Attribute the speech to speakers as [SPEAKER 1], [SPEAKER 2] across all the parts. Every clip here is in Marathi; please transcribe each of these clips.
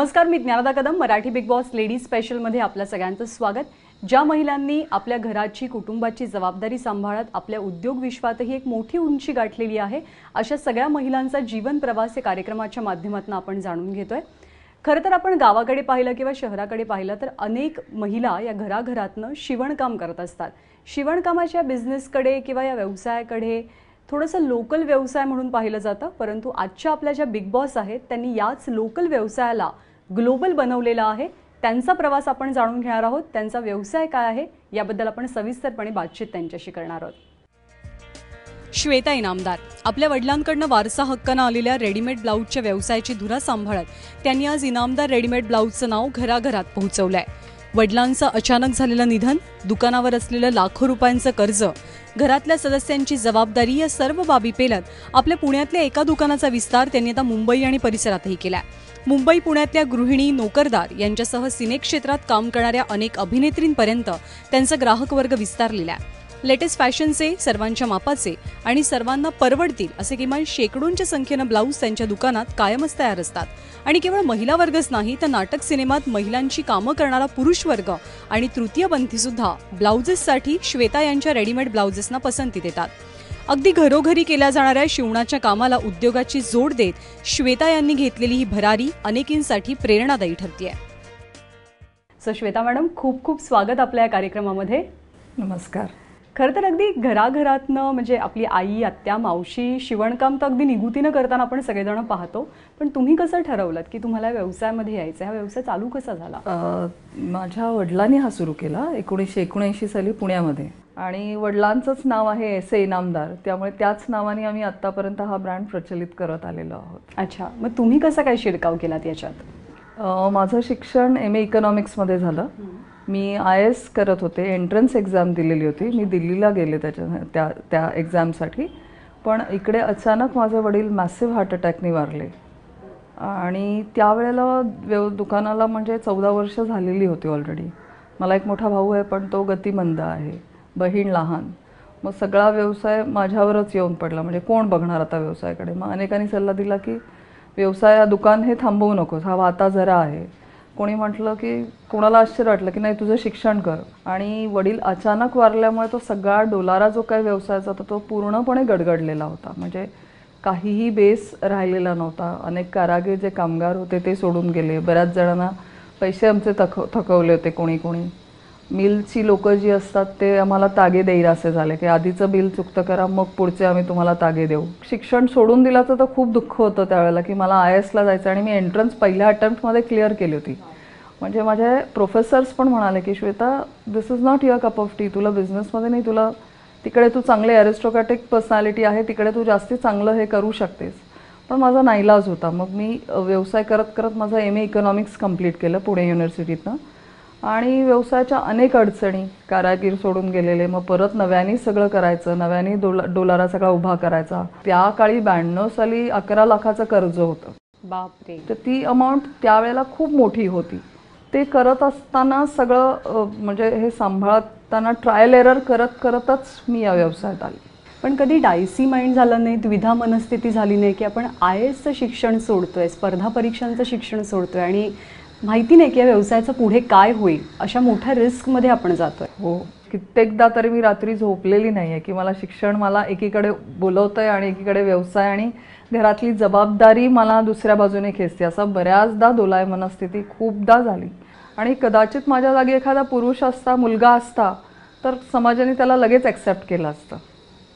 [SPEAKER 1] नमस्कार मी Dnyanada Kadam Marathi big boss ladies स्पेशलमध्ये आपल्या सगळ्यांचं स्वागत. ज्या महिलांनी आपल्या घराची कुटुंबाची जबाबदारी सांभाळत आपल्या उद्योग विश्वातही एक मोठी उंची गाठलेली आहे अशा सगळ्या महिलांचा जीवन प्रवास या कार्यक्रमाच्या माध्यमातून आपण जाणून घेतोय. खरं तर आपण गावाकडे पाहिलं किंवा शहराकडे पाहिलं तर अनेक महिला या घराघरातनं शिवणकाम करत असतात. शिवणकामाच्या बिझनेसकडे किंवा या व्यवसायाकडे थोडंसं लोकल व्यवसाय म्हणून पाहिलं जातं परंतु आजच्या आपल्या ज्या बिग बॉस आहेत त्यांनी याच लोकल व्यवसायाला ग्लोबल बनवलेला आहे. त्यांचा प्रवास आपण जाणून घेणार आहोत. त्यांचा व्यवसाय काय आहे? याबद्दल आपण सविस्तरपणे बातचीत त्यांच्याशी करणार आहोत. श्वेता इनामदार. आपल्या वडिलांकडनं वारसा हक्कानं आलेल्या रेडीमेड ब्लाऊजच्या व्यवसायाची धुरा सांभाळत त्यांनी आज इनामदार रेडीमेड ब्लाऊजचं नाव घराघरात पोहोचवलंय. वडिलांचं अचानक झालेलं निधन दुकानावर असलेलं लाखो रुपयांचं कर्ज घरातल्या सदस्यांची जबाबदारी या सर्व बाबी पेलत आपल्या पुण्यातल्या एका दुकानाचा विस्तार त्यांनी आता मुंबई आणि परिसरातही केलाय. मुंबई पुण्यातल्या गृहिणी नोकरदार यांच्यासह सिनेक्षेत्रात काम करणाऱ्या अनेक अभिनेत्रींपर्यंत त्यांचा ग्राहक वर्ग विस्तारलेला आहे. लेटेस्ट फॅशनचे सर्वांच्या मापाचे आणि सर्वांना परवडतील असे किमान शेकडोंच्या संख्येनं ब्लाऊज त्यांच्या दुकानात कायमच तयार असतात. आणि केवळ महिला वर्गच नाही तर नाटक सिनेमात महिलांची कामं करणारा पुरुष वर्ग आणि तृतीयपंथी सुद्धा ब्लाउजेससाठी श्वेता यांच्या रेडीमेड ब्लाउजेसना पसंती देतात. अगदी घरोघरी केल्या जाणाऱ्या शिवणाच्या कामाला उद्योगाची जोड देत श्वेता यांनी घेतलेली ही भरारी अनेकींसाठी प्रेरणादायी ठरतीये. सो श्वेता मॅडम खूप खूप स्वागत आपल्या या कार्यक्रमामध्ये.
[SPEAKER 2] नमस्कार.
[SPEAKER 1] खरं तर अगदी घराघरातनं म्हणजे आपली आई आत्या मावशी शिवणकाम तर अगदी निगुतीनं करताना आपण सगळेजण पाहतो. पण तुम्ही कसं ठरवलं की तुम्हाला व्यवसायामध्ये यायचं हा व्यवसाय चालू कसा झाला?
[SPEAKER 2] माझ्या वडिलांनी हा सुरू केला एकोणीसशे एकोणऐंशी साली पुण्यामध्ये. आणि वडिलांचंच नाव आहे एस ए इनामदार. त्यामुळे त्याच नावाने आम्ही आत्तापर्यंत हा ब्रँड प्रचलित करत आलेलो आहोत.
[SPEAKER 1] अच्छा. मग तुम्ही कसा काय शिरकाव केलात याच्यात?
[SPEAKER 2] माझं शिक्षण एम ए इकॉनॉमिक्समध्ये झालं. मी आय एस करत होते. एंट्रन्स एक्झाम दिलेली होती. मी दिल्लीला गेले त्याच्या त्या त्या एक्झामसाठी. पण इकडे अचानक माझे वडील मॅसिव्ह हार्ट अटॅकने वारले आणि त्यावेळेला व्यव दुकानाला म्हणजे चौदा वर्ष झालेली होती ऑलरेडी. मला एक मोठा भाऊ आहे पण तो गतिमंद आहे. बहीण लहान. मग सगळा व्यवसाय माझ्यावरच येऊन पडला. म्हणजे कोण बघणार आता व्यवसायाकडे? मग अनेकांनी सल्ला दिला की व्यवसाय हा दुकान हे थांबवू नकोस. हा वाता जरा आहे. कोणी म्हटलं की कोणाला आश्चर्य वाटलं की नाही तुझं शिक्षण कर. आणि वडील अचानक वारल्यामुळे तो सगळा डोलारा जो काही व्यवसायाचा होता तो पूर्णपणे गडगडलेला होता. म्हणजे काहीही बेस राहिलेला नव्हता. अनेक कारागीर जे कामगार होते ते सोडून गेले. बऱ्याच जणांना पैसे आमचे थक थकवले होते कोणी कोणी मिलची लोक जी असतात ते आम्हाला तागे देईल असे झाले की आधीचं बिल चुकतं करा मग पुढचे आम्ही तुम्हाला तागे देऊ. शिक्षण सोडून दिल्याचं तर खूप दुःख होतं त्यावेळेला की मला आय एसला जायचं आणि मी एंट्रन्स पहिल्या अटेम्प्टमध्ये क्लिअर केली होती. म्हणजे माझे प्रोफेसर्स पण म्हणाले की Shweta this is not your cup of tea तुला बिझनेसमध्ये नाही तुला तिकडे तू चांगले ॲरिस्टोक्रॅटिक पर्सनॅलिटी आहे तिकडे तू जास्ती चांगलं हे करू शकतेस. पण माझा नाईलाज होता. मग मी व्यवसाय करत करत माझं एम ए इकॉनॉमिक्स कंप्लीट केलं पुणे युनिव्हर्सिटीतनं आणि व्यवसायाच्या अनेक अडचणी कारागीर सोडून गेलेले. मग परत नव्याने सगळं करायचं नव्याने डोला डोलारा सगळा उभा करायचा. त्या काळी ब्याण्णव साली अकरा लाखाचं कर्ज होतं.
[SPEAKER 1] बापरे.
[SPEAKER 2] तर ती अमाऊंट त्यावेळेला खूप मोठी होती. ते करत असताना सगळं म्हणजे हे सांभाळताना ट्रायल एरर करत करतच मी या व्यवसायात आले.
[SPEAKER 1] पण कधी डायसी माइंड झालं नाही द्विधा मनस्थिती झाली नाही की आपण आय एसचं शिक्षण सोडतोय स्पर्धा परीक्षांचं शिक्षण सोडतोय आणि माहिती नाही की या व्यवसायाचं पुढे काय होईल. अशा मोठ्या रिस्कमध्ये आपण जातोय.
[SPEAKER 2] हो. कित्येकदा तरी मी रात्री झोपलेली नाही आहे की मला शिक्षण मला एकीकडे बोलवतंय आणि एकीकडे व्यवसाय आणि घरातली जबाबदारी मला दुसऱ्या बाजूने खेचते. असं बऱ्याचदा दोलाय मनस्थिती खूपदा झाली. आणि कदाचित माझ्या जागी एखादा पुरुष असता मुलगा असता तर समाजाने त्याला लगेच ॲक्सेप्ट केलं असतं.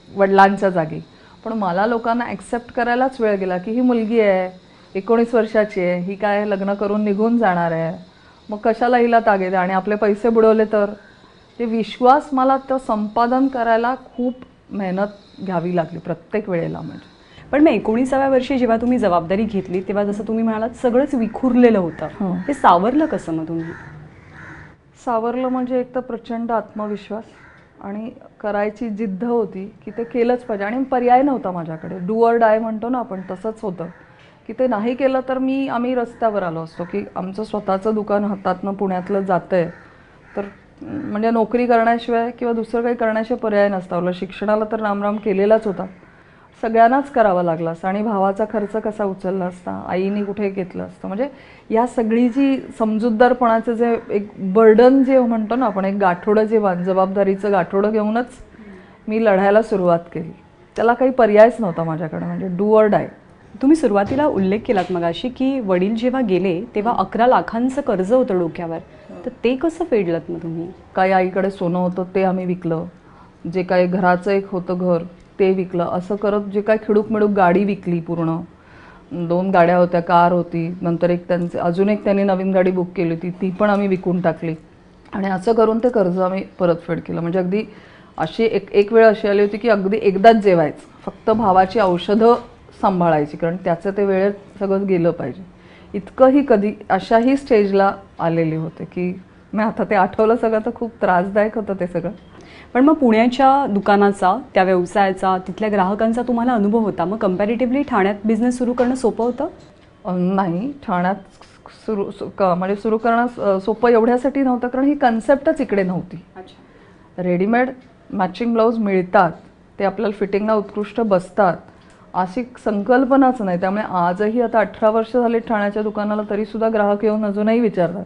[SPEAKER 2] वडिलांच्या जागी. पण मला लोकांना ॲक्सेप्ट करायलाच वेळ गेला की ही मुलगी आहे एकोणीस वर्षाची आहे. ही काय लग्न करून निघून जाणार आहे. मग कशाला हिला तागेद आणि आपले पैसे बुडवले तर? ते विश्वास मला तो संपादन करायला खूप मेहनत घ्यावी लागली प्रत्येक वेळेला म्हणजे.
[SPEAKER 1] पण मग एकोणीसाव्या वर्षी जेव्हा तुम्ही जबाबदारी घेतली तेव्हा जसं तुम्ही म्हणालात सगळंच विखुरलेलं होतं.
[SPEAKER 2] हो.
[SPEAKER 1] हे सावरलं कसं मग तुम्ही?
[SPEAKER 2] सावरलं म्हणजे एक तर प्रचंड आत्मविश्वास आणि करायची जिद्द होती की ते केलंच पाहिजे. आणि पर्याय नव्हता माझ्याकडे. डू ऑर डाय म्हणतो ना आपण तसंच होतं. की ते नाही केलं तर मी आम्ही रस्त्यावर आलो असतो की आमचं स्वतःचं दुकान हातातनं पुण्यातलं जातं आहे तर म्हणजे नोकरी करण्याशिवाय किंवा दुसरं काही करण्याशिवाय पर्याय नसता. उलट शिक्षणाला तर रामराम केलेलाच होता. सगळ्यांनाच करावा लागला असता आणि भावाचा खर्च कसा उचलला असता आईने कुठे घेतलं असतं. म्हणजे या सगळी जी समजूतदारपणाचं जे एक बर्डन जे म्हणतो ना आपण एक गाठोडं जे जबाबदारीचं गाठोडं घेऊनच मी लढायला सुरुवात केली. त्याला काही पर्यायच नव्हता माझ्याकडे म्हणजे डू ऑर डाय
[SPEAKER 1] तुम्ही सुरुवातीला उल्लेख केलात मगाशी की वडील जेव्हा गेले तेव्हा अकरा लाखांचं कर्ज होतं डोक्यावर. तर ते कसं फेडलं मग तुम्ही?
[SPEAKER 2] काही आईकडे सोनं होतं ते आम्ही विकलं. जे काही घराचं एक होतं घर ते विकलं. असं करत जे काय खिडूक मिडूक गाडी विकली पूर्ण. दोन गाड्या होत्या कार होती. नंतर एक त्यांचे अजून एक त्यांनी नवीन गाडी बुक केली होती ती पण आम्ही विकून टाकली. आणि असं करून ते कर्ज आम्ही परतफेड केलं. म्हणजे अगदी अशी एक एक वेळ अशी आली होती की अगदी एकदाच जेवायचं. फक्त भावाची औषधं सांभाळायची कारण त्याचं ते वेळेत सगळं गेलं पाहिजे. इतकंही कधी अशाही स्टेजला आलेले होते की मी आता ते आठवलं सगळं तर खूप त्रासदायक होतं ते सगळं.
[SPEAKER 1] पण मग पुण्याच्या दुकानाचा त्या व्यवसायाचा तिथल्या ग्राहकांचा तुम्हाला अनुभव होता? मग कम्पॅरेटिव्हली ठाण्यात बिझनेस सुरू करणं सोपं होतं?
[SPEAKER 2] नाही. ठाण्यात सुरू म्हणजे सुरू करणं सोपं एवढ्यासाठी नव्हतं कारण ही कन्सेप्टच इकडे नव्हती. रेडीमेड मॅचिंग ब्लाऊज मिळतात. ते आपल्याला फिटिंगला उत्कृष्ट बसतात. अशी संकल्पनाच नाही. त्यामुळे आजही आता अठरा वर्ष झाले ठाण्याच्या दुकानाला तरीसुद्धा ग्राहक येऊन अजूनही विचारतात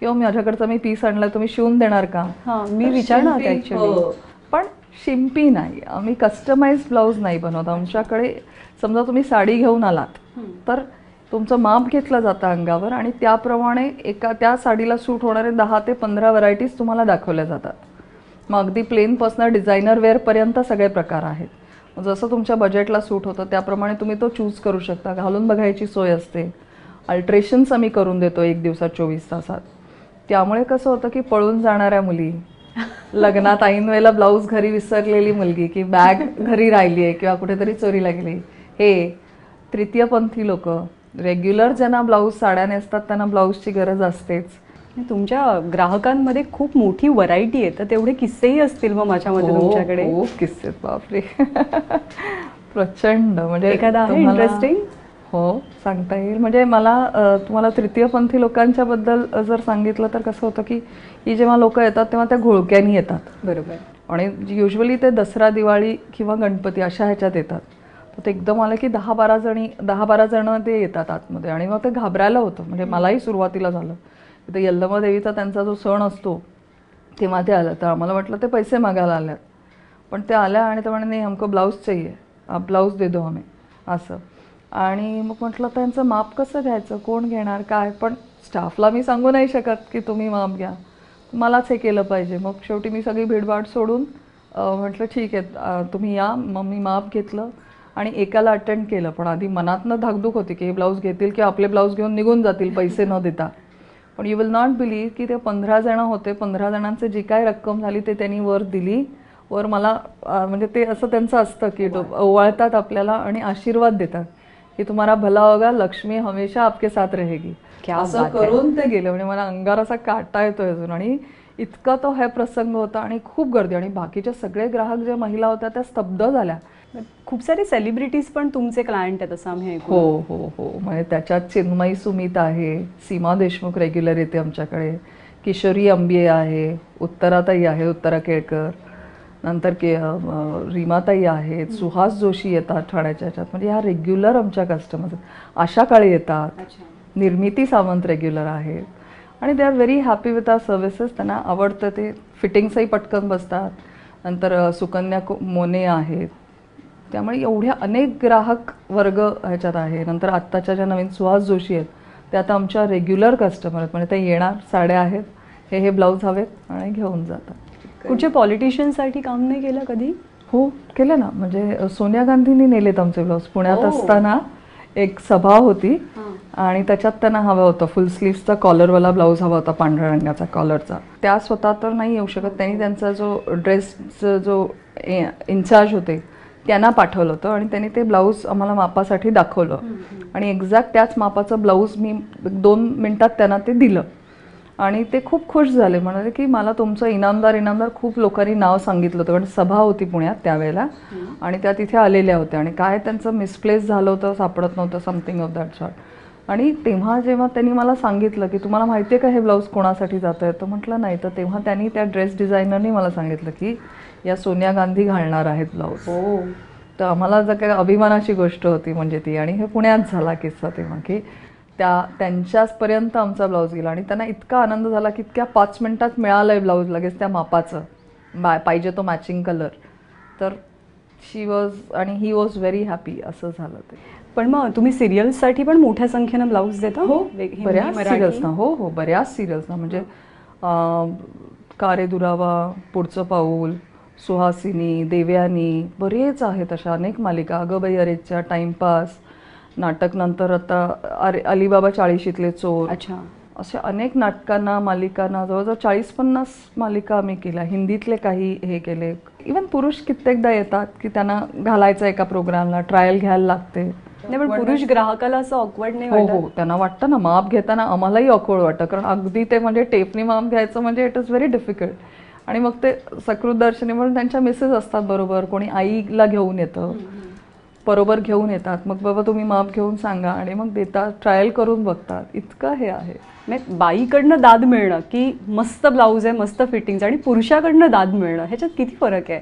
[SPEAKER 2] किंवा माझ्याकडचा मी पीस आणला तुम्ही शिवून देणार का?
[SPEAKER 1] हां मी विचारणार
[SPEAKER 2] हो. पण शिंपी नाही. आम्ही कस्टमाइज ब्लाऊज नाही बनवत. आमच्याकडे समजा तुम्ही साडी घेऊन आलात तर तुमचं माप घेतलं जातं अंगावर आणि त्याप्रमाणे एका त्या साडीला सूट होणारे दहा ते पंधरा व्हरायटीज तुम्हाला दाखवल्या जातात. मग अगदी प्लेनपासून डिझायनर वेअरपर्यंत सगळे प्रकार आहेत. जसं तुमच्या बजेटला सूट होतं त्याप्रमाणे तुम्ही तो चूज करू शकता. घालून बघायची सोय असते. अल्ट्रेशन्स आम्ही करून देतो एक दिवसात चोवीस तासात. त्यामुळे कसं होतं की पळून जाणाऱ्या मुली लग्नात ऐन वेळेला ब्लाऊज घरी विसरलेली मुलगी की बॅग घरी राहिली आहे किंवा कुठेतरी चोरीला गेली. हे तृतीयपंथी लोक रेग्युलर ज्यांना ब्लाऊज साड्या नेसतात त्यांना ब्लाऊजची गरज असतेच.
[SPEAKER 1] तुमच्या ग्राहकांमध्ये खूप मोठी व्हरायटी आहे तर तेवढे किस्सेही असतील मग माझ्यामध्ये
[SPEAKER 2] हो,
[SPEAKER 1] तुमच्याकडे.
[SPEAKER 2] खूप किस्से बापरे. प्रचंड म्हणजे
[SPEAKER 1] एखादा interesting?
[SPEAKER 2] हो सांगता येईल. म्हणजे मला तुम्हाला तृतीयपंथी लोकांच्या बद्दल जर सांगितलं तर कसं होतं की ही जेव्हा लोक येतात तेव्हा त्या घोळक्यानी येतात.
[SPEAKER 1] बरोबर.
[SPEAKER 2] आणि युजली ते दसरा दिवाळी किंवा गणपती अशा ह्याच्यात येतात. तर ते एकदम आलं की दहा बारा जणी दहा बारा जण ते येतात आतमध्ये आणि मग ते घाबरायला होतं. म्हणजे मलाही सुरुवातीला झालं. तर यल्लमादेवीचा त्यांचा जो सण असतो तेव्हा ते आलं. तर आम्हाला वाटलं ते पैसे मागायला आल्यात पण ते आल्या आणि ते म्हणे नाही हमको ब्लाऊज चाहिए. आप ब्लाऊज दे दो आम्ही असं. आणि मग म्हटलं त्यांचं माप कसं घ्यायचं? कोण घेणार? काय? पण स्टाफला मी सांगू नाही शकत की तुम्ही माप घ्या. मलाच हे केलं पाहिजे. मग शेवटी मी सगळी भीडभाड सोडून म्हटलं ठीक आहे तुम्ही या. मग मी माप घेतलं आणि एकाला अटेंड केलं. पण आधी मनातनं धाकधूक होती की हे ब्लाऊज घेतील की आपले ब्लाऊज घेऊन निघून जातील पैसे न देता. पण यू विल नॉट बिलीव की ते पंधरा जण होते. पंधरा जणांचे जी काय रक्कम झाली ते त्यांनी वर दिली. वर मला म्हणजे ते असं त्यांचं असतं की ओवाळतात आपल्याला आणि आशीर्वाद देतात. की तुम्हाला भला होगा लक्ष्मी हमेशा आपके साथ रहेगी. असं. करून ते गेले. म्हणजे मला अंगावर असा काटा येतोय अजून. आणि इतका तो हा प्रसंग होता आणि खूप गर्दी. आणि बाकीच्या सगळे ग्राहक ज्या महिला होत्या त्या स्तब्ध झाल्या.
[SPEAKER 1] खूप सारे सेलिब्रिटीज पण तुमचे क्लायंट आहेत असं आम्ही
[SPEAKER 2] हो हो हो. म्हणजे त्याच्यात चिन्मयी सुमित आहे सीमा देशमुख रेग्युलर येते आमच्याकडे. किशोरी अंबिये आहे उत्तराताई आहे उत्तरा केळकर. नंतर के रीमाताई आहेत सुहास जोशी येतात ठाण्याच्या ह्याच्यात. म्हणजे ह्या रेग्युलर आमच्या कस्टमर आशा काळे येतात. निर्मिती सावंत रेग्युलर आहेत. आणि they are very happy with our services त्यांना आवडतं ते फिटिंग्सही पटकन बसतात. नंतर सुकन्या मोने आहेत. त्यामुळे एवढ्या अनेक ग्राहक वर्ग ह्याच्यात आहे. नंतर आत्ताच्या ज्या नवीन सुहास जोशी आहेत ते आता आमच्या रेग्युलर कस्टमर आहेत. म्हणजे ते येणार साड्या आहेत. हे हे ब्लाऊज हवेत आणि घेऊन जातात.
[SPEAKER 1] कुठच्या पॉलिटिशियनसाठी काम नाही केलं कधी?
[SPEAKER 2] हो केले ना. म्हणजे सोनिया गांधींनी नेलेत आमचे ब्लाऊज पुण्यात
[SPEAKER 1] हो.
[SPEAKER 2] असताना एक सभा होती. आणि त्याच्यात त्यांना हवं होतं. फुल स्लीव्हचा कॉलरवाला ब्लाऊज हवा होता पांढऱ्या रंगाचा कॉलरचा त्या स्वतः तर नाही येऊ शकत. त्यांनी त्यांचा जो ड्रेसचा जो इन्चार्ज होते त्यांना पाठवलं होतं आणि त्यांनी ते ब्लाऊज आम्हाला मापासाठी दाखवलं. आणि एक्झॅक्ट त्याच मापाचं ब्लाऊज मी दोन मिनिटात त्यांना ते दिलं. आणि ते खूप खुश झाले. म्हणाले की मला तुमचं इनामदार इनामदार खूप लोकांनी नाव सांगितलं होतं. कारण सभा होती पुण्यात त्यावेळेला. आणि त्या तिथे आलेल्या होत्या. आणि काय त्यांचं मिसप्लेस झालं होतं सापडत नव्हतं समथिंग ऑफ दॅट सॉर्ट आणि तेव्हा जेव्हा त्यांनी मला सांगितलं की तुम्हाला माहिती आहे का हे ब्लाऊज कोणासाठी जातं आहे तर म्हटलं नाही. तर तेव्हा त्यांनी त्या ड्रेस डिझायनरनी मला सांगितलं की या सोनिया गांधी घालणार आहेत ब्लाऊज.
[SPEAKER 1] हो.
[SPEAKER 2] तर आम्हाला जर काही अभिमानाची गोष्ट होती म्हणजे ती. आणि हे पुण्यात झाला किस्सा तेव्हा की त्या त्यांच्याचपर्यंत आमचा ब्लाऊज गेला. आणि त्यांना इतका आनंद झाला की इतक्या पाच मिनिटात मिळालं आहे ब्लाऊज लगेच त्या मापाचं. बा पाहिजे तो मॅचिंग कलर तर शी वॉज आणि ही वॉज व्हेरी हॅपी असं झालं ते.
[SPEAKER 1] पण मग तुम्ही सिरियल्ससाठी पण मोठ्या संख्येनं ब्लाऊज देता?
[SPEAKER 2] हो बऱ्याच? सिरियल्सना. हो हो बऱ्याच सिरियल्सना. म्हणजे कारे दुरावा पुढचं पाऊल सुहासिनी देवयानी बरेच आहेत अशा अनेक मालिका. अगं बाई अरेच्या टाइमपास नाटक नंतर आता अरे अलिबाबा चाळीशीतले चोर.
[SPEAKER 1] अच्छा.
[SPEAKER 2] अशा अनेक नाटकांना मालिकांना जवळजवळ चाळीस पन्नास मालिका आम्ही केल्या. हिंदीतले काही हे केले. इवन पुरुष कित्येकदा येतात की त्यांना घालायचं एका प्रोग्रामला ट्रायल घ्यायला लागते.
[SPEAKER 1] नाही पण पुरुष ग्राहकाला असं ऑकवर्ड नाही
[SPEAKER 2] हो
[SPEAKER 1] वाटत.
[SPEAKER 2] हो त्यांना वाटतं ना माप घेताना आम्हालाही ऑकवर्ड वाटतं. कारण अगदी ते म्हणजे टेपनी माप घ्यायचं म्हणजे इट इज व्हेरी डिफिकल्ट आणि मग ते सकृत दर्शनी म्हणून त्यांच्या मिसेस असतात बरोबर. कोणी आईला घेऊन येतं. बरोबर घेऊन येतात. मग बाबा तुम्ही माप घेऊन सांगा आणि मग देतात ट्रायल करून बघतात. इतकं हे आहे.
[SPEAKER 1] बाईकडनं दाद मिळणं की मस्त ब्लाऊज आहे मस्त फिटिंग आणि पुरुषाकडनं दाद मिळणं ह्याच्यात किती फरक आहे?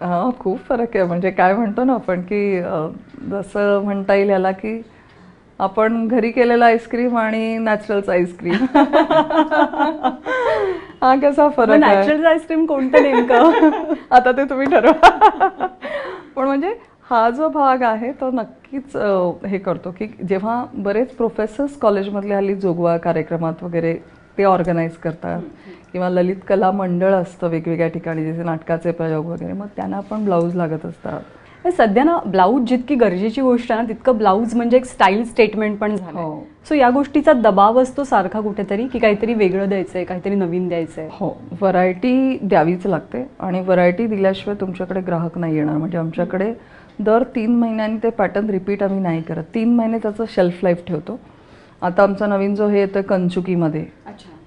[SPEAKER 2] हा खूप फरक आहे. म्हणजे काय म्हणतो ना आपण की अं, जसं म्हणता येईल याला की आपण घरी केलेला आईस्क्रीम आणि नॅचरलचा आईस्क्रीम. हा कसा फरक आहे?
[SPEAKER 1] नॅचरल आईस्क्रीम कोणतं नेमकं?
[SPEAKER 2] आता ते तुम्ही ठरवा. पण म्हणजे हा जो भाग आहे तो नक्कीच अं, हे करतो की जेव्हा बरेच प्रोफेसर्स कॉलेजमधले हल्ली जोगवा कार्यक्रमात वगैरे ते ऑर्गनाईज करतात. किंवा ललित कला मंडळ असतं वेगवेगळ्या ठिकाणी जसे नाटकाचे प्रयोग वगैरे. मग त्यांना पण ब्लाऊज लागत असतात.
[SPEAKER 1] सध्या ना ब्लाऊज जितकी गरजेची गोष्ट आहे ना तितकं ब्लाऊज म्हणजे एक स्टाईल स्टेटमेंट पण झालं
[SPEAKER 2] हो.
[SPEAKER 1] सो या गोष्टीचा दबाव असतो सारखा कुठेतरी की काहीतरी वेगळं द्यायचंय काहीतरी नवीन द्यायचंय.
[SPEAKER 2] हो. व्हरायटी द्यावीच लागते. आणि व्हरायटी दिल्याशिवाय तुमच्याकडे ग्राहक नाही येणार. म्हणजे आमच्याकडे दर तीन महिन्यांनी ते पॅटर्न रिपीट आम्ही नाही करत. तीन महिने त्याचं शेल्फ लाईफ ठेवतो. आता आमचा नवीन जो हे येतं कंचुकीमध्ये.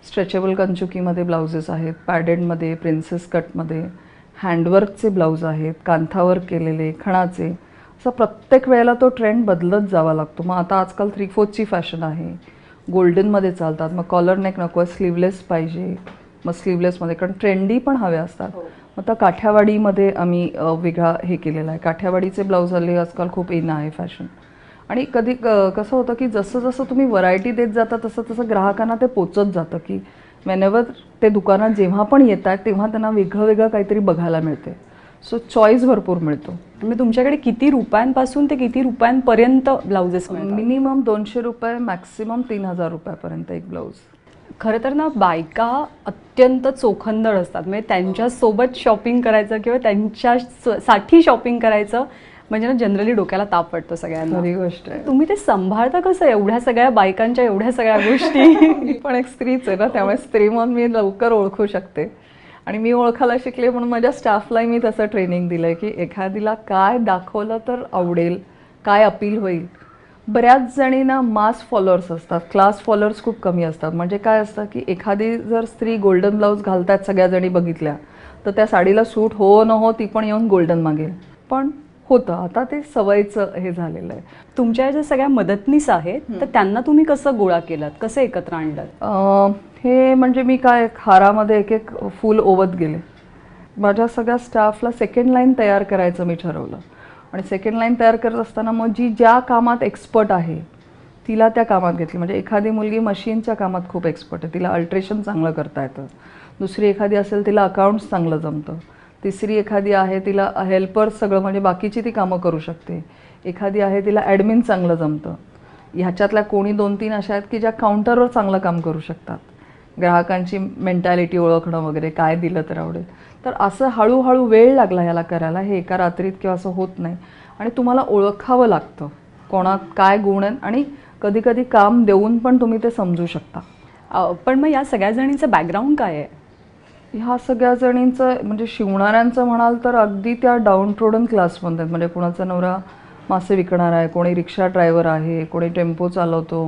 [SPEAKER 2] स्ट्रेचेबल कंचुकीमध्ये ब्लाउजेस आहेत पॅडेडमध्ये प्रिन्सेस कटमध्ये हँडवर्कचे ब्लाऊज आहेत कांथावर केलेले खणाचे. असं प्रत्येक वेळेला तो ट्रेंड बदलत जावा लागतो. मग आता आजकाल थ्री फोर्थची फॅशन आहे. गोल्डनमध्ये चालतात. मग कॉलर नेक नको आहे स्लीवलेस पाहिजे. मग स्लीवलेसमध्ये कारण ट्रेंडी पण हवे असतात.
[SPEAKER 1] हो.
[SPEAKER 2] मग आता काठ्यावाडीमध्ये आम्ही वेगळा हे केलेला आहे. काठ्यावाडीचे ब्लाऊज हल्ली आजकाल खूप इन आहे फॅशन आणि कधी कसं होतं की जसं जसं तुम्ही व्हरायटी देत जाता तसं तसं ग्राहकांना ते पोचत जातं की वेनेवर ते दुकानात जेव्हा पण येतात तेव्हा त्यांना वेगळं वेगळं काहीतरी बघायला मिळते. सो चॉईस भरपूर मिळतो.
[SPEAKER 1] म्हणजे तुमच्याकडे किती रुपयांपासून ते किती रुपयांपर्यंत ब्लाउजेस
[SPEAKER 2] मिनिमम दोनशे रुपये मॅक्सिमम तीन हजार रुपयापर्यंत एक ब्लाऊज
[SPEAKER 1] खरं तर ना बायका अत्यंत चोखंदळ असतात. म्हणजे त्यांच्यासोबत शॉपिंग करायचं किंवा त्यांच्या साठी शॉपिंग करायचं म्हणजे ना जनरली डोक्याला ताप वाटतो सगळ्यांना.
[SPEAKER 2] गोष्ट आहे.
[SPEAKER 1] तुम्ही ते सांभाळता कसं? एवढ्या सगळ्या बायकांच्या एवढ्या सगळ्या गोष्टी?
[SPEAKER 2] पण एक स्त्रीच आहे ना त्यामुळे स्त्री म्हणून मी लवकर ओळखू शकते. आणि मी ओळखायला शिकले म्हणून माझ्या स्टाफलाही मी तसं ट्रेनिंग दिलंय की एखादीला काय दाखवलं तर आवडेल काय अपील होईल. बऱ्याच जणींना मास फॉलोअर्स असतात क्लास फॉलोअर्स खूप कमी असतात. म्हणजे काय असतं की एखादी जर स्त्री गोल्डन ब्लाऊज घालतात सगळ्या जणी बघितल्या तर त्या साडीला सूट हो न हो ती पण येऊन गोल्डन मागेल. पण होतं. आता ते सवयीचं हे झालेलं आहे.
[SPEAKER 1] तुमच्या ज्या सगळ्या मदतनीस आहेत तर त्यांना तुम्ही कसं गोळा केलात? कसं एकत्र आणलं
[SPEAKER 2] हे म्हणजे मी काय हारामध्ये एक एक फूल ओवत गेले. माझ्या सगळ्या स्टाफला सेकंड लाईन तयार करायचं मी ठरवलं. आणि सेकंड लाईन तयार करत असताना मग जी ज्या कामात एक्सपर्ट आहे तिला त्या कामात घेतली. म्हणजे एखादी मुलगी मशीनच्या कामात खूप एक्सपर्ट आहे. तिला अल्ट्रेशन चांगलं करता येतं. दुसरी एखादी असेल तिला अकाउंट्स चांगलं जमतं. तिसरी एखादी आहे तिला हेल्पर सगळं म्हणजे बाकीची ती कामं करू शकते. एखादी आहे तिला ॲडमिन चांगलं जमतं. ह्याच्यातल्या कोणी दोन तीन अशा आहेत की ज्या काउंटरवर चांगलं काम करू शकतात. ग्राहकांची मेंटॅलिटी ओळखणं वगैरे काय दिलं तर आवडेल. तर असं हळूहळू वेळ लागला ह्याला करायला हे एका रात्रीत किंवा असं होत नाही. आणि तुम्हाला ओळखावं लागतं कोणात काय गुण आहेत आणि कधी कधी काम देऊन पण तुम्ही ते समजू शकता.
[SPEAKER 1] पण मग या सगळ्या जणींचं बॅकग्राऊंड काय आहे?
[SPEAKER 2] ह्या सगळ्या जणींचं म्हणजे शिवणाऱ्यांचं म्हणाल तर अगदी त्या डाऊन ट्रोडन क्लासमध्ये. आहेत. म्हणजे कुणाचा नवरा मासे विकणार आहे कोणी रिक्षा ड्रायव्हर आहे कोणी टेम्पो चालवतो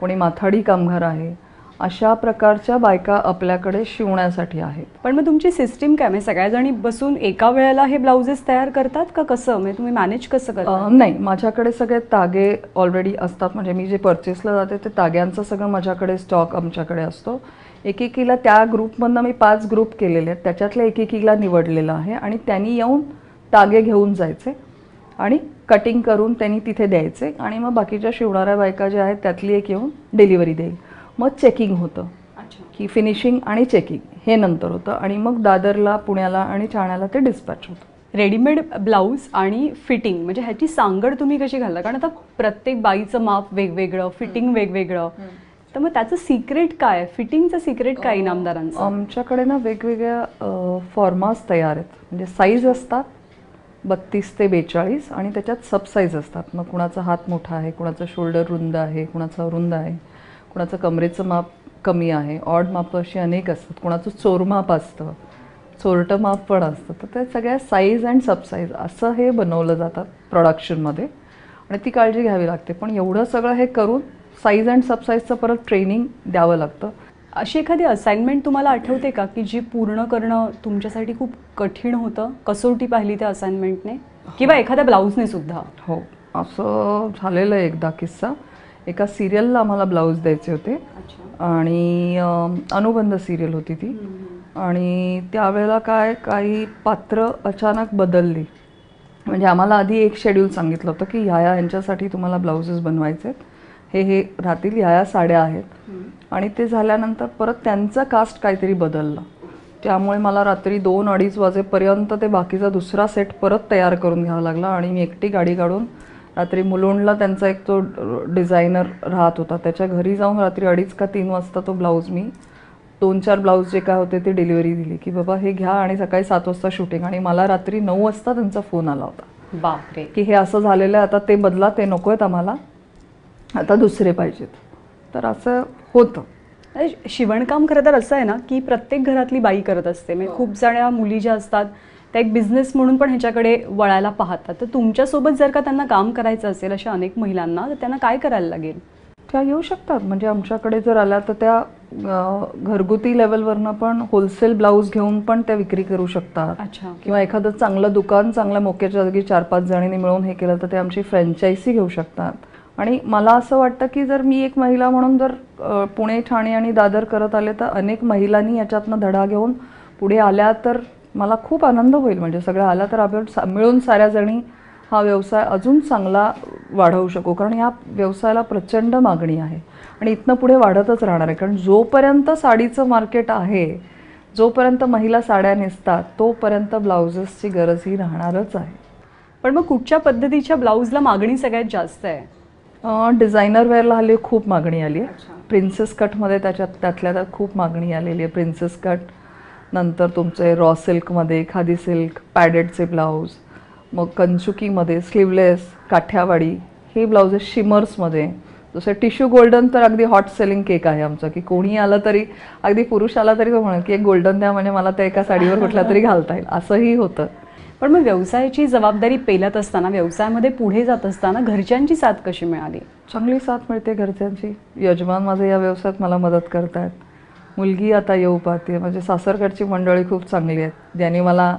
[SPEAKER 2] कोणी माथाडी कामगार आहे अशा प्रकारच्या बायका आपल्याकडे शिवण्यासाठी आहेत.
[SPEAKER 1] पण मग तुमची सिस्टीम काय? म्हणजे सगळ्या जणी बसून एका वेळेला हे ब्लाउजेस तयार करतात का कसं? म्हणजे तुम्ही मॅनेज कसं करता?
[SPEAKER 2] नाही. माझ्याकडे सगळे तागे ऑलरेडी असतात. म्हणजे मी जे परचेसला जाते ते ताग्यांचं सगळं माझ्याकडे स्टॉक आमच्याकडे असतो. एकेकीला त्या ग्रुपमधनं मी पाच ग्रुप केलेले आहेत. त्याच्यातल्या एकेकीला निवडलेलं आहे आणि त्यांनी येऊन तागे घेऊन जायचे आणि कटिंग करून त्यांनी तिथे द्यायचे आणि मग बाकीच्या शिवणाऱ्या बायका ज्या आहेत त्यातली एक येऊन डिलिव्हरी देईल. मग चेकिंग होतं की फिनिशिंग आणि चेकिंग हे नंतर होतं आणि मग दादरला पुण्याला आणि ठाण्याला ते डिस्पॅच होतं.
[SPEAKER 1] रेडीमेड ब्लाऊज आणि फिटिंग म्हणजे ह्याची सांगड तुम्ही कशी घालता? कारण आता प्रत्येक बाईचं माप वेगवेगळं फिटिंग वेगवेगळं. तर मग त्याचं सिक्रेट काय? फिटिंगचं सिक्रेट काय इनामदारांचं?
[SPEAKER 2] आमच्याकडे ना वेगवेगळ्या फॉर्मास तयार आहेत. म्हणजे साईज असतात बत्तीस ते बेचाळीस आणि त्याच्यात सब साईज असतात. मग कुणाचा हात मोठा आहे कुणाचा शोल्डर रुंद आहे कुणाचा रुंद आहे कुणाचं कमरेचं माप कमी आहे ऑड माप अशी अनेक असतात. कुणाचं चोरमाप असतं चोरटं माप पण असतं. तर ते सगळ्या साईज अँड सब साईज असं हे बनवलं जातात प्रोडक्शनमध्ये आणि ती काळजी घ्यावी लागते. पण एवढं सगळं हे करून साईज अँड सब साईजचं परत ट्रेनिंग द्यावं लागतं.
[SPEAKER 1] अशी एखादी असाइनमेंट तुम्हाला आठवते का की जी पूर्ण करणं तुमच्यासाठी खूप कठीण होतं? कसोटी पाहिली त्या असाइनमेंटने किंवा एखाद्या ब्लाऊजने सुद्धा?
[SPEAKER 2] हो. असं झालेलं आहे एकदा किस्सा. एका सिरियलला आम्हाला ब्लाऊज द्यायचे होते. आणि अनुबंध सिरियल होती ती. आणि त्यावेळेला काय काही पात्र अचानक बदलली. म्हणजे आम्हाला आधी एक शेड्यूल सांगितलं होतं की ह्या यांच्यासाठी तुम्हाला ब्लाउजेस बनवायचे आहेत. हे हे राहतील ह्या ह्या साड्या आहेत. आणि ते झाल्यानंतर परत त्यांचं कास्ट काहीतरी बदललं. त्यामुळे मला रात्री दोन अडीच वाजेपर्यंत ते बाकीचा दुसरा सेट परत तयार करून घ्यावा लागला आणि मी एकटी गाडी काढून रात्री मुलुंडला त्यांचा एक तो डिझायनर राहत होता. त्याच्या घरी जाऊन रात्री अडीच का तीन वाजता तो ब्लाऊज मी दोन चार ब्लाऊज जे काय होते ते डिलिव्हरी दिली की बाबा हे घ्या आणि सकाळी सात वाजता शूटिंग. आणि मला रात्री नऊ वाजता त्यांचा फोन आला होता.
[SPEAKER 1] बापरे.
[SPEAKER 2] की हे असं झालेलं आहे आता ते बदला ते नको आहेत आम्हाला. आता दुसरे पाहिजेत. तर असं होतं.
[SPEAKER 1] शिवणकाम खरं तर असं आहे ना की प्रत्येक घरातली बाई करत असते. म्हणजे खूप साऱ्या मुली ज्या असतात त्या एक बिझनेस म्हणून पण ह्याच्याकडे वळायला पाहतात. तर तुमच्यासोबत जर का त्यांना काम करायचं असेल अशा अनेक महिलांना तर त्यांना काय करायला लागेल?
[SPEAKER 2] त्या येऊ शकतात. म्हणजे आमच्याकडे जर आल्या तर त्या घरगुती लेवलवरनं पण होलसेल ब्लाऊज घेऊन पण त्या विक्री करू शकतात.
[SPEAKER 1] अच्छा.
[SPEAKER 2] किंवा एखादं चांगलं दुकान चांगल्या मोक्याच्या जागी चार पाच जणींनी मिळून हे केलं तर ते आमची फ्रँचायझी घेऊ शकतात. आणि मला असं वाटतं की जर मी एक महिला म्हणून जर पुणे ठाणे आणि दादर करत आले तर अनेक महिलांनी याच्यातनं धडा घेऊन पुढे आल्या तर मला खूप आनंद होईल. म्हणजे सगळ्या आल्या तर आपण सा- मिळून साऱ्या जणी हा व्यवसाय अजून चांगला वाढवू शकू. कारण या व्यवसायाला प्रचंड मागणी आहे आणि इथनं पुढे वाढतच राहणार आहे. कारण जोपर्यंत साडीचं मार्केट आहे जोपर्यंत महिला साड्या नेसतात तोपर्यंत ब्लाउजेसची गरज ही राहणारच आहे.
[SPEAKER 1] पण मग कुठच्या पद्धतीच्या ब्लाऊजला मागणी सगळ्यात जास्त आहे?
[SPEAKER 2] डिझायनर वेअरला हल्ली खूप मागणी आली आहे. प्रिन्सेस कटमध्ये त्याच्यात त्यातल्या त्यात खूप मागणी आलेली आहे. प्रिन्सेस कट नंतर तुमचे रॉ सिल्कमध्ये खादी सिल्क पॅडेडचे ब्लाऊज मग कंचुकीमध्ये स्लीवलेस काठ्यावाडी हे ब्लाउजेस शिमर्समध्ये जसं टिश्यू गोल्डन तर अगदी हॉट सेलिंग केक आहे आमचं की कोणी आलं तरी अगदी पुरुष आला तरी तो म्हणेल की एक गोल्डन द्या म्हणजे मला त्या एका साडीवर कुठल्या तरी घालता येईल. असंही होतं.
[SPEAKER 1] पण मग व्यवसायाची जबाबदारी पेलत असताना व्यवसायामध्ये पुढे जात असताना घरच्यांची साथ कशी मिळाली?
[SPEAKER 2] चांगली साथ मिळते घरच्यांची. यजमान माझे या व्यवसायात मला मदत करतायत. मुलगी आता येऊ पाहते. म्हणजे सासरकडची मंडळी खूप चांगली आहेत. ज्यांनी मला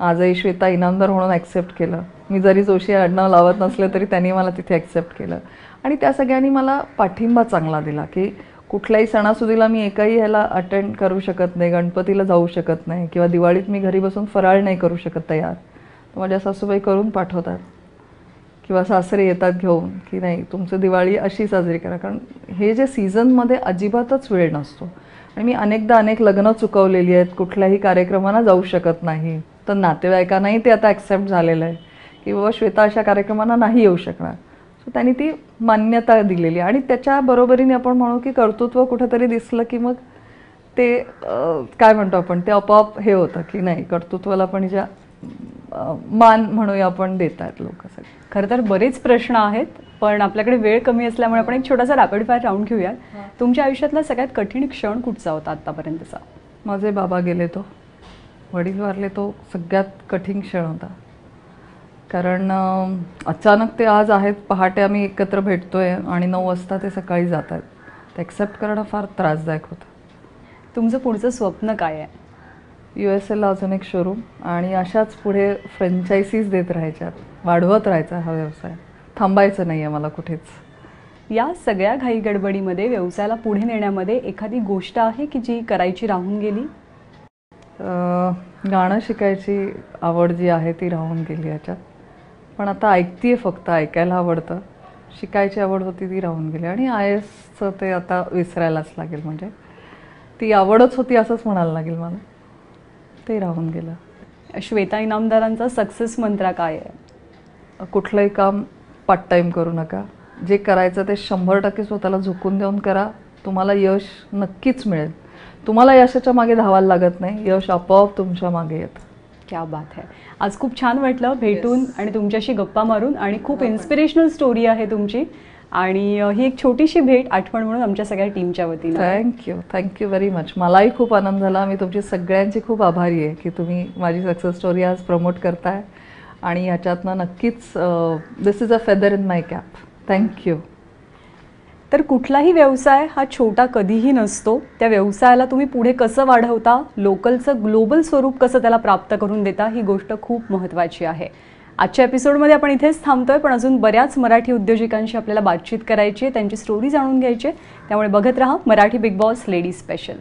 [SPEAKER 2] आजही श्वेता इनामदार म्हणून ॲक्सेप्ट केलं. मी जरी जोशी आडनाव लावत नसलं तरी त्यांनी मला तिथे ॲक्सेप्ट केलं. आणि त्या सगळ्यांनी मला पाठिंबा चांगला दिला की कुठल्याही सणासुदीला मी एकाही ह्याला अटेंड करू शकत नाही गणपतीला जाऊ शकत नाही किंवा दिवाळीत मी घरी बसून फराळ नाही करू शकत तयार. माझ्या सासूबाई करून पाठवतात. किंवा सासरे येतात घेऊन की नाही तुमचं दिवाळी अशी साजरी करा. कारण हे जे सीझनमध्ये अजिबातच वेळ नसतो. आणि मी अनेकदा अनेक लग्न चुकवलेली आहेत कुठल्याही कार्यक्रमांना जाऊ शकत नाही. तर नातेवाईकांनाही ते आता ॲक्सेप्ट झालेलं आहे. की बाबा श्वेता अशा कार्यक्रमांना नाही येऊ शकणार. त्यांनी ती मान्यता दिलेली आणि त्याच्या बरोबरीने आपण म्हणू की कर्तृत्व कुठेतरी दिसलं की मग ते काय म्हणतो आपण ते आपोआप हे होतं की नाही कर्तृत्वाला पण ज्या मान म्हणूया आपण देत आहेत लोक सगळे.
[SPEAKER 1] खरं तर बरेच प्रश्न आहेत पण आपल्याकडे वेळ कमी असल्यामुळे आपण एक छोटासा रॅपिड फायर राऊंड घेऊया तुमच्या आयुष्यातला सगळ्यात कठीण क्षण कुठचा होता आतापर्यंतचा?
[SPEAKER 2] माझे बाबा गेले तो. वडील वारले तो सगळ्यात कठीण क्षण होता. कारण अचानक ते आज आहेत पहाटे आम्ही एकत्र भेटतोय आणि नऊ वाजता ते सकाळी जात आहेत ते ॲक्सेप्ट करणं फार त्रासदायक होतं.
[SPEAKER 1] तुमचं पुढचं स्वप्न काय आहे?
[SPEAKER 2] यू एस एला अजून एक शोरूम आणि अशाच पुढे फ्रँचायसीज देत राहायच्यात वाढवत राहायचा हा व्यवसाय. थांबायचं नाही आहे मला कुठेच.
[SPEAKER 1] या सगळ्या घाई गडबडीमध्ये व्यवसायाला पुढे नेण्यामध्ये एखादी गोष्ट आहे की जी करायची राहून गेली?
[SPEAKER 2] गाणं शिकायची आवड जी आहे ती राहून गेली याच्यात. पण आता ऐकतीये फक्त ऐकायला आवडतं. शिकायची आवड होती ती राहून गेली. आणि आय एसचं ते आता विसरायलाच लागेल म्हणजे. ती आवडच होती असंच म्हणायला लागेल मला. ते राहून गेलं.
[SPEAKER 1] श्वेता इनामदारांचा सक्सेस मंत्रा काय आहे?
[SPEAKER 2] कुठलंही काम पार्ट टाईम करू नका. जे करायचं ते शंभर टक्के स्वतःला झुकून देऊन करा. तुम्हाला यश नक्कीच मिळेल. तुम्हाला यशाच्या मागे धावायला लागत नाही. यश आपोआप तुमच्या मागे येतं.
[SPEAKER 1] क्या बात आहे आज खूप छान वाटलं भेटून आणि तुमच्याशी गप्पा मारून आणि खूप इन्स्पिरेशनल स्टोरी आहे तुमची. आणि ही एक छोटीशी भेट आठवण म्हणून आमच्या सगळ्या टीमच्या वतीनं.
[SPEAKER 2] थँक्यू थँक्यू व्हेरी मच मलाही खूप आनंद झाला. मी तुमची सगळ्यांची खूप आभारी आहे की तुम्ही माझी सक्सेस स्टोरी आज प्रमोट करताय. आणि ह्याच्यातनं नक्कीच this is a feather in my cap thank you
[SPEAKER 1] तर कुठलाही व्यवसाय हा छोटा कधीही नसतो. त्या व्यवसायाला तुम्ही पुढे कसं वाढवता लोकलचं ग्लोबल स्वरूप कसं त्याला प्राप्त करून देता ही गोष्ट खूप महत्त्वाची आहे. आजच्या एपिसोडमध्ये आपण इथेच थांबतोय पण अजून बऱ्याच मराठी उद्योजकांशी आपल्याला बातचीत करायची आहे त्यांची स्टोरी जाणून घ्यायची आहे. त्यामुळे बघत राहा Marathi big boss lady special